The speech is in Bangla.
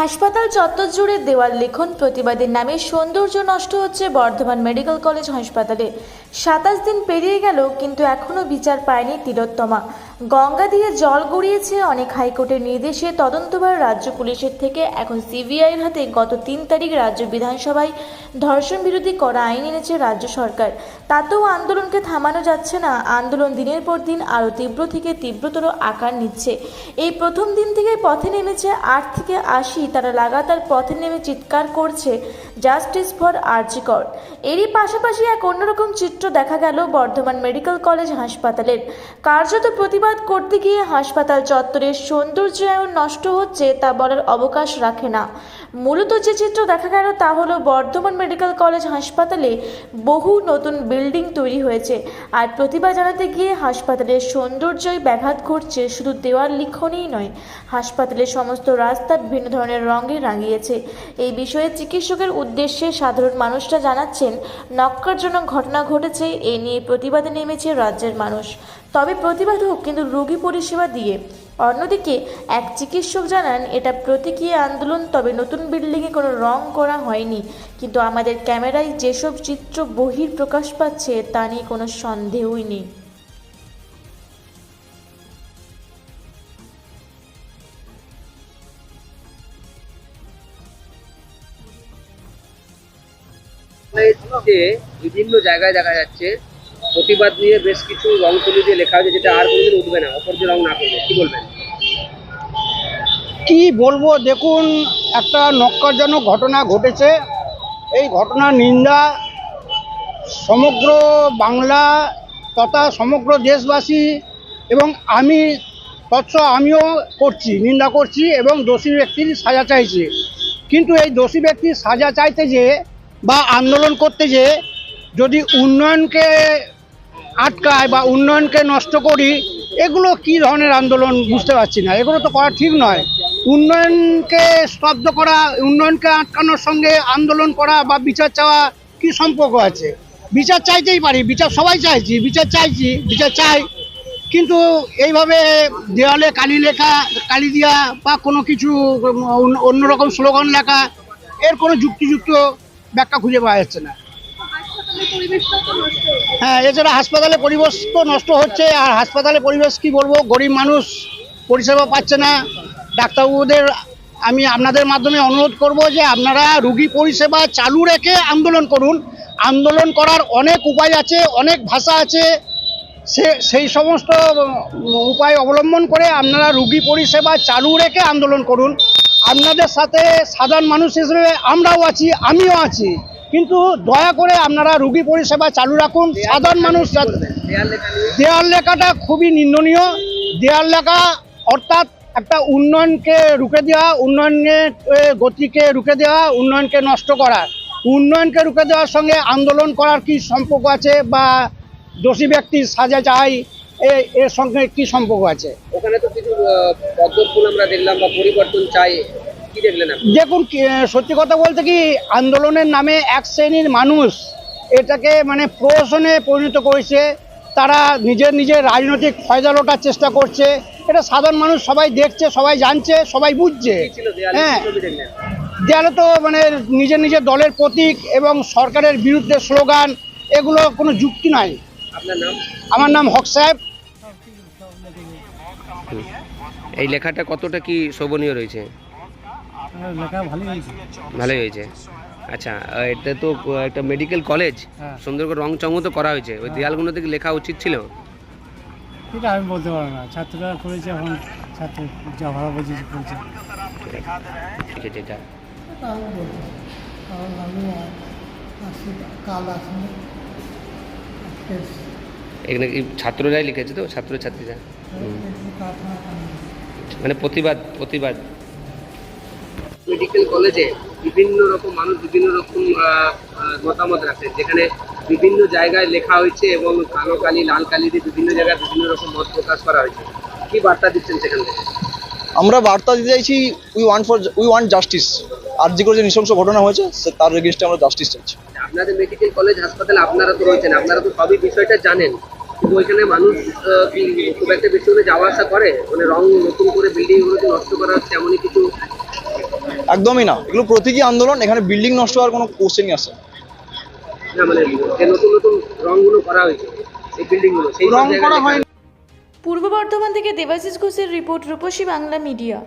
হাসপাতাল চত্বর জুড়ে দেওয়াল লিখন প্রতিবাদের নামে সৌন্দর্য নষ্ট হচ্ছে বর্ধমান মেডিকেল কলেজ হাসপাতালে। সাতাশ দিন পেরিয়ে গেল, কিন্তু এখনও বিচার পায়নি তিলোত্তমা। গঙ্গা দিয়ে জল গড়িয়েছে অনেক হাইকোর্টের নির্দেশে তদন্তভার রাজ্য পুলিশের থেকে। এখন সিবিআইয়ের হাতে গত তিন তারিখ রাজ্য বিধানসভায় ধর্ষণ বিরোধী করা আইন এনেছে রাজ্য সরকার। তাতেও আন্দোলনকে থামানো যাচ্ছে না। আন্দোলন দিনের পর দিন আরও তীব্র থেকে তীব্রতর আকার নিচ্ছে। এই প্রথম দিন থেকে পথে নেমেছে আট থেকে আশি। তারা লাগাতার পথে নেমে চিৎকার করছে, জাস্টিস ফর আর্জিকর এরই পাশাপাশি এক অন্যরকম চিত্র দেখা গেল, বর্ধমান মেডিকেল কলেজ হাসপাতালের। কার্যত প্রতিবাদ করতে গিয়ে হাসপাতাল চত্বরের সৌন্দর্যায়ন নষ্ট হচ্ছে তা বলার অবকাশ রাখে না। মূলত যে চিত্র দেখা গেল তা হলো বর্ধমান মেডিকেল কলেজ হাসপাতালে বহু নতুন বিল্ডিং তৈরি হয়েছে। আর প্রতিভা জানাতে গিয়ে হাসপাতালের সৌন্দর্যই ব্যাঘাত ঘটছে, শুধু দেওয়ার লিখনই নয়, হাসপাতালের সমস্ত রাস্তা বিভিন্ন ধরনের রঙে রাঙিয়েছে। এই বিষয়ে চিকিৎসকের উদ্দেশ্যে সাধারণ মানুষরা জানাচ্ছেন, নক্কারজনক ঘটনা ঘটেছে, এ নিয়ে প্রতিবাদে নেমেছে রাজ্যের মানুষ। তবে প্রতিবাদ হোক কিন্তু রোগী পরিষেবা দিয়ে অন্যদিকে, এক চিকিৎসক জানান, এটা প্রতীকী আন্দোলন, তবে নতুন বিল্ডিংয়ে কোনো রং করা হয়নি। কিন্তু আমাদের ক্যামেরায় যেসব চিত্র বহির প্রকাশ পাচ্ছে, তা নিয়ে কোনো সন্দেহই নেই। বিভিন্ন জায়গায় দেখা যাচ্ছে প্রতিবাদ নিয়ে বেশ কিছু রং তুলি দিয়ে লেখা হয়েছে, যেটা আর কোনোদিন উঠবে না অপর যে রং না করবে। কি বলবেন? কি বলব, দেখুন, একটা নক্কারজনক ঘটনা ঘটেছে। এই ঘটনার নিন্দা সমগ্র বাংলা তথা সমগ্র দেশবাসী এবং আমি তৎস আমিও করছি, নিন্দা করছি এবং দোষী ব্যক্তির সাজা চাইছি। কিন্তু এই দোষী ব্যক্তির সাজা চাইতে যে বা আন্দোলন করতে যে যদি উন্নয়নকে আটকায় বা উন্নয়নকে নষ্ট করি, এগুলো কি ধরনের আন্দোলন বুঝতে পারছি না। এগুলো তো করা ঠিক নয়। উন্নয়নকে স্তব্ধ করা, উন্নয়নকে আটকানোর সঙ্গে আন্দোলন করা বা বিচার চাওয়া কি সম্পর্ক আছে? বিচার চাইতেই পারি, বিচার সবাই চাইছি, বিচার চাইছি, বিচার চাই। কিন্তু এইভাবে দেওয়ালে কালি লেখা, কালি দিয়া বা কোনো কিছু অন্য- অন্যরকম স্লোগান লেখা, এর কোনো যুক্তিযুক্ত ব্যাখ্যা খুঁজে পাওয়া যাচ্ছে না। হ্যাঁ এছাড়া হাসপাতালে পরিবেশ তো নষ্ট হচ্ছে। আর হাসপাতালে পরিবেশ কি বলব? গরিব মানুষ পরিষেবা পাচ্ছে না। ডাক্তারবাবুদের আমি আপনাদের মাধ্যমে অনুরোধ করব যে আপনারা রুগী পরিষেবা চালু রেখে আন্দোলন করুন। আন্দোলন করার অনেক উপায় আছে, অনেক ভাষা আছে। সে, সেই সমস্ত উপায় অবলম্বন করে আপনারা রুগী পরিষেবা চালু রেখে আন্দোলন করুন। আপনাদের সাথে সাধারণ মানুষ হিসেবে আমরাও আছি, আমিও আছি। কিন্তু দয়া করে আপনারা রুগী পরিষেবা চালু রাখুন। সাধারণ মানুষ দেয়াল লেখাটা খুবই নিন্দনীয়। দেয়াল লেখা অর্থাৎ একটা উন্নয়নকে রুখে দেওয়া উন্নয়নের গতিকে রুখে দেওয়া উন্নয়নকে নষ্ট করা। উন্নয়নকে রুখে দেওয়ার সঙ্গে আন্দোলন করার কি সম্পর্ক আছে বা দোষী ব্যক্তির সাজা চাই এর সঙ্গে কি সম্পর্ক আছে? ওখানে তো কিছু পদ্মফুল আমরা দেখলাম বা পরিবর্তন চাই। দেখুন সত্যি কথা বলতে কি আন্দোলনের নামে এক শ্রেণির মানুষ এটাকে মানে প্রহসনে পরিণত করেছে। তারা নিজের নিজের রাজনৈতিক ফয়দা লোটার চেষ্টা করছে। এটা সাধারণ মানুষ সবাই দেখছে সবাই জানছে সবাই বুঝছে। হ্যাঁ। দেয়ালে তো মানে নিজের নিজের দলের প্রতীক এবং সরকারের বিরুদ্ধে স্লোগান এগুলো কোনো যুক্তি নাই। আমার নাম হক সাহেব। এই লেখাটা কতটা কি শোভনীয় রয়েছে? লেখা ভালোই হয়েছে। ভালোই হয়েছে। আচ্ছা এটা তো একটা মেডিকেল কলেজ হ্যাঁ। সুন্দর করে রং চঙও তো করা হয়েছে। ওই দেয়ালগুলো থেকে লেখা উচিত ছিল? এটা আমি বলতে পারব না। ছাত্ররা করেছে এখন ছাত্র যা ভালো বলছে করেছে। ঠিক আছে এটা কারণ আমি আসি কাল আসিনি এখানে কি ছাত্ররাই লিখেছে তো? ছাত্র ছাত্রীরা হুম। মানে প্রতিবাদ প্রতিবাদ। মেডিকেল কলেজে বিভিন্ন রকম মানুষ বিভিন্ন রকম মতামত রাখে। যেখানে বিভিন্ন জায়গায় লেখা হয়েছে এবং কালো কালি লাল কালি দিয়ে বিভিন্ন জায়গায় বিভিন্ন রকম মত প্রকাশ করা হয়েছে। কি বার্তা দিচ্ছেন সেখান থেকে? আমরা বার্তা দিতে চাইছি we want for we want justice আর যে করে যে নৃশংস ঘটনা হয়েছে সে তার এগেনস্টে আমরা জাস্টিস চাইছি। আপনাদের মেডিকেল কলেজ হাসপাতালে আপনারা তো রয়েছেন আপনারা তো সবই বিষয়টা জানেন। ওইখানে মানুষ কি খুব একটা বেশি করে যাওয়া আসা করে? মানে রং নতুন করে বিল্ডিংগুলো নষ্ট করা হচ্ছে এমনই কিছু একদমই না। এগুলো প্রতীকী আন্দোলন এখানে বিল্ডিং নষ্ট হওয়ার কোনো কোশ্চেনই আসে। না। মানে যে নতুন নতুন রংগুলো করা হয়েছে এই বিল্ডিংগুলো সেই সব রং জায়গায় করা লেখা হয়নি পূর্ব বর্ধমান থেকে দেবাশিস ঘোষের রিপোর্ট রূপসী বাংলা মিডিয়া।